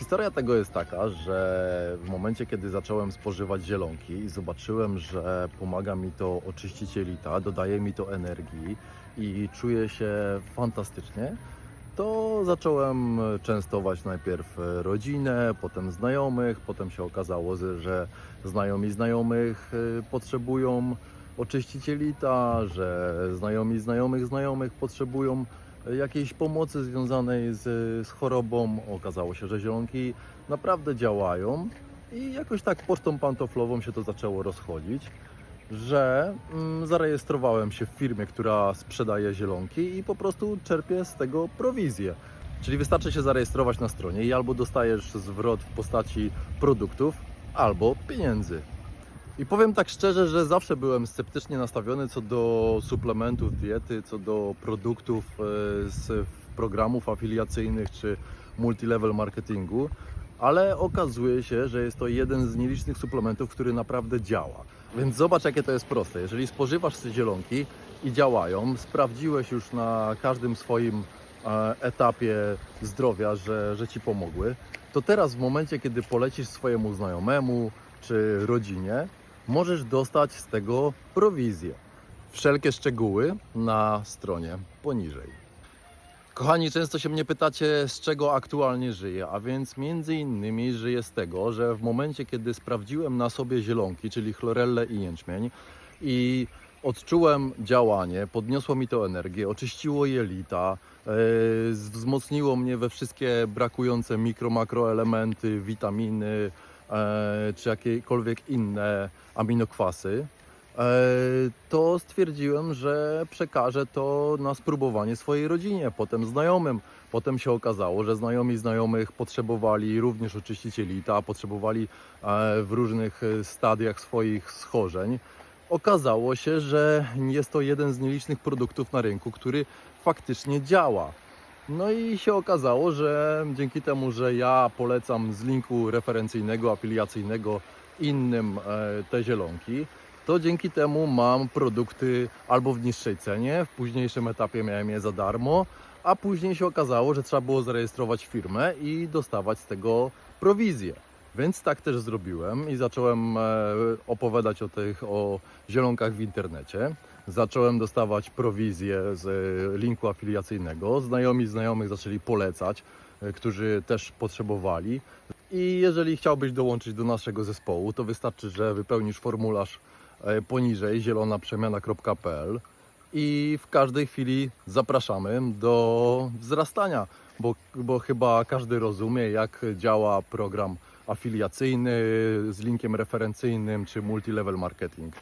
Historia tego jest taka, że w momencie, kiedy zacząłem spożywać zielonki i zobaczyłem, że pomaga mi to oczyścić jelita, dodaje mi to energii i czuję się fantastycznie, to zacząłem częstować najpierw rodzinę, potem znajomych, potem się okazało, że- znajomi znajomych y, potrzebują oczyścić jelita, że znajomi znajomych znajomych potrzebują jakiejś pomocy związanej z, z chorobą. Okazało się, że zielonki naprawdę działają i jakoś tak pocztą pantoflową się to zaczęło rozchodzić, że mm, zarejestrowałem się w firmie, która sprzedaje zielonki i po prostu czerpię z tego prowizję. Czyli wystarczy się zarejestrować na stronie i albo dostajesz zwrot w postaci produktów, albo pieniędzy. I powiem tak szczerze, że zawsze byłem sceptycznie nastawiony co do suplementów diety, co do produktów e, z programów afiliacyjnych czy multilevel marketingu, ale okazuje się, że jest to jeden z nielicznych suplementów, który naprawdę działa. Więc zobacz, jakie to jest proste. Jeżeli spożywasz te zielonki i działają, sprawdziłeś już na każdym swoim e, etapie zdrowia, że, że ci pomogły, to teraz w momencie, kiedy polecisz swojemu znajomemu czy rodzinie, możesz dostać z tego prowizję. Wszelkie szczegóły na stronie poniżej. Kochani, często się mnie pytacie, z czego aktualnie żyję, a więc między innymi żyję z tego, że w momencie, kiedy sprawdziłem na sobie zielonki, czyli chlorellę i jęczmień i odczułem działanie, podniosło mi to energię, oczyściło jelita, yy, wzmocniło mnie we wszystkie brakujące mikro, makroelementy, witaminy, czy jakiekolwiek inne aminokwasy, e, to stwierdziłem, że przekażę to na spróbowanie swojej rodzinie, potem znajomym. Potem się okazało, że znajomi znajomych potrzebowali również oczyścić jelita, potrzebowali e, w różnych e, stadiach swoich schorzeń. Okazało się, że jest to jeden z nielicznych produktów na rynku, który faktycznie działa. No i się okazało, że dzięki temu, że ja polecam z linku referencyjnego, afiliacyjnego innym e, te zielonki, to dzięki temu mam produkty albo w niższej cenie, w późniejszym etapie miałem je za darmo, a później się okazało, że trzeba było zarejestrować firmę i dostawać z tego prowizję. Więc tak też zrobiłem i zacząłem e, opowiadać o tych o zielonkach w internecie. Zacząłem dostawać prowizję z e, linku afiliacyjnego. Znajomi znajomych zaczęli polecać, e, którzy też potrzebowali. I jeżeli chciałbyś dołączyć do naszego zespołu, to wystarczy, że wypełnisz formularz poniżej zielonaprzemiana.pl i w każdej chwili zapraszamy do wzrastania, bo, bo chyba każdy rozumie, jak działa program afiliacyjny z linkiem referencyjnym czy multilevel marketing.